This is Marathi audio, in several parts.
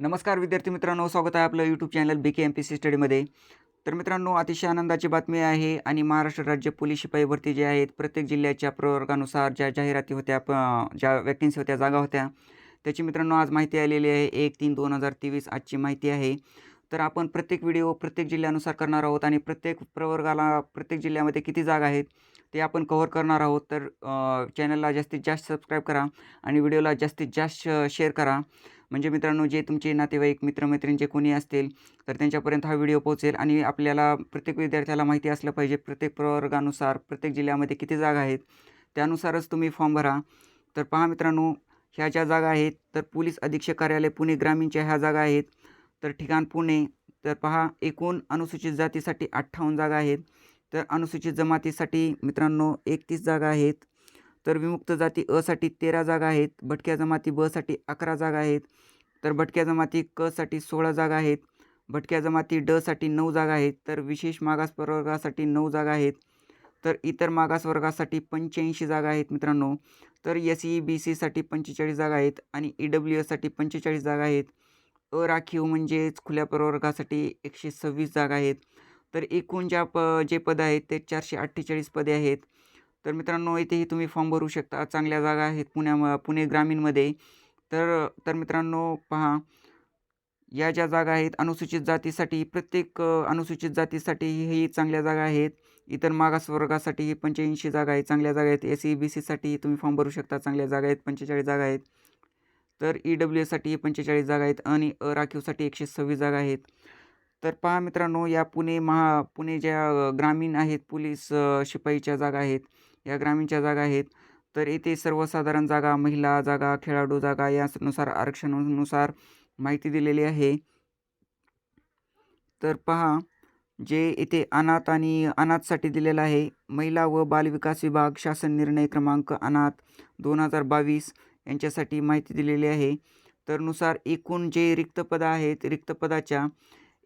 नमस्कार विद्यार्थी मित्रांनो स्वागत आहे आपलं YouTube channel B K M P C स्टडीमध्ये तर मित्रांनो अतिशय आनंदाची बातमी आहे आणि महाराष्ट्र राज्य पोलीस शिपाई भरती जे आहेत प्रत्येक जिल्ह्याच्या प्रवर्गानुसार ज्या जाहिराती होत्या प ज्या वॅकेन्सी होत्या जागा होत्या त्याची मित्रांनो आज माहिती आलेली आहे. एक तीन दोन हजार तेवीस आजची माहिती आहे. तर आपण प्रत्येक व्हिडिओ प्रत्येक जिल्ह्यानुसार करणार आहोत आणि प्रत्येक प्रवर्गाला प्रत्येक जिल्ह्यामध्ये किती जागा आहेत ते आपण कव्हर करणार आहोत. तर चॅनलला जास्तीत जास्त सबस्क्राईब करा आणि व्हिडिओला जास्तीत जास्त शेअर करा. म्हणजे मित्रांनो जे तुमचे नातेवाईक मित्रमैत्रीण जे कोणी असतील तर त्यांच्यापर्यंत हा व्हिडिओ पोहोचेल आणि आपल्याला प्रत्येक विद्यार्थ्याला माहिती असलं पाहिजे. प्रत्येक प्रवर्गानुसार प्रत्येक जिल्ह्यामध्ये किती जागा आहेत त्यानुसारच तुम्ही फॉर्म भरा. तर पहा मित्रांनो ह्या ज्या जागा आहेत तर पोलीस अधीक्षक कार्यालय पुणे ग्रामीणच्या ह्या जागा आहेत. तर ठिकाण पुणे तर पहा एकूण अनुसूचित जातीसाठी अठ्ठावन्न जागा आहेत. तर अनुसूचित जमातीसाठी मित्रांनो एकतीस जागा आहेत. तर विमुक्त जाती असाठी तेरा जागा आहेत भटक्या जमाती बसाठी अकरा जागा आहेत तर भटक्या जमाती क साठी सोळा जागा आहेत भटक्या जमाती ड साठी नऊ जागा आहेत तर विशेष मागास प्रवर्गासाठी नऊ जागा आहेत तर इतर मागासवर्गासाठी पंच्याऐंशी जागा आहेत मित्रांनो तर एस ई बी सीसाठी पंचेचाळीस जागा आहेत आणि ई डब्ल्यू एससाठी पंचेचाळीस जागा आहेत. अराखीव म्हणजेच खुल्या प्रवर्गासाठी एकशे सव्वीस जागा आहेत. तर एकूण ज्या प जे पद आहेत ते चारशे अठ्ठेचाळीस पदे आहेत. तर मित्रांनो इथेही तुम्ही फॉर्म भरू शकता. चांगल्या जागा आहेत पुण्या पुणे ग्रामीणमध्ये. तर तर मित्रांनो पहा. या ज्या जागा आहेत अनुसूचित जातीसाठी प्रत्येक अनुसूचित जातीसाठी ही चांगल्या जागा आहेत. इतर मागासवर्गासाठी ही पंच्याऐंशी जागा आहेत चांगल्या जागा आहेत. एस सी बी सीसाठी तुम्ही फॉर्म भरू शकता चांगल्या जागा आहेत पंचेचाळीस जागा आहेत. तर ई डब्ल्यू एससाठी पंचेचाळीस जागा आहेत आणि राखीवसाठी एकशे सव्वीस जागा आहेत. तर पहा मित्रांनो या पुणे महा पुणे ज्या ग्रामीण आहेत पोलीस शिपाईच्या जागा आहेत. या ग्रामीणच्या जागा आहेत. तर येथे सर्वसाधारण जागा महिला जागा खेळाडू जागा यानुसार आरक्षणानुसार माहिती दिलेली आहे. तर पहा जे इथे अनाथ आणि अनाथसाठी दिलेलं आहे. महिला व बालविकास विभाग शासन निर्णय क्रमांक अनाथ दोन हजार बावीस यांच्यासाठी माहिती दिलेली आहे. तर नुसार एकूण जे रिक्त पदं आहेत रिक्त पदाच्या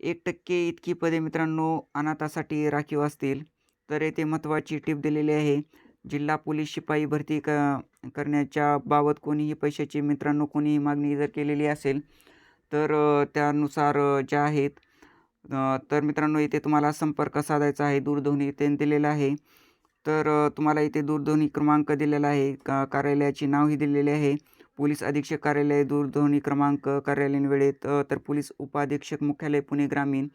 एक टक्के इतकी पदे मित्रांनो अनाथासाठी राखीव असतील. तर येथे महत्त्वाची टीप दिलेली आहे. जिल्हा पोलीस शिपाई भरती क करण्याच्या बाबत कोणीही पैशाची मित्रांनो कोणीही मागणी जर केलेली असेल तर त्यानुसार ज्या आहेत तर मित्रांनो इथे तुम्हाला संपर्क साधायचा आहे दूरध्वनी इथे दिलेला आहे. तर तुम्हाला इथे दूरध्वनी क्रमांक दिलेला आहे का कार्यालयाचे नावही दिलेले आहे. पोलीस अधीक्षक कार्यालय दूरध्वनी क्रमांक कार्यालयीन वेळेत तर पोलीस उपाधीक्षक मुख्यालय पुणे ग्रामीण.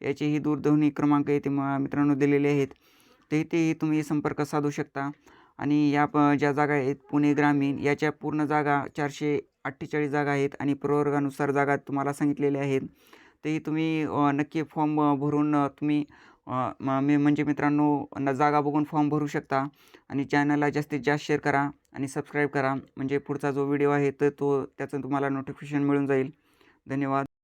याचेही दूरध्वनी क्रमांक येथे मित्रांनो दिलेले आहेत. ते तेही तुम्ही संपर्क साधू शकता. आणि या प ज्या जागा आहेत पुणे ग्रामीण याच्या पूर्ण जागा चारशे अठ्ठेचाळीस जागा आहेत आणि प्रवर्गानुसार जागा तुम्हाला सांगितलेल्या आहेत. तेही तुम्ही नक्की फॉर्म भरून तुम्ही मी म्हणजे मित्रांनो जागा बघून फॉर्म भरू शकता. आणि चॅनलला जास्तीत जास्त शेअर करा आणि सबस्क्राईब करा. म्हणजे पुढचा जो व्हिडिओ आहे तर तो त्याचं तुम्हाला नोटिफिकेशन मिळून जाईल. धन्यवाद.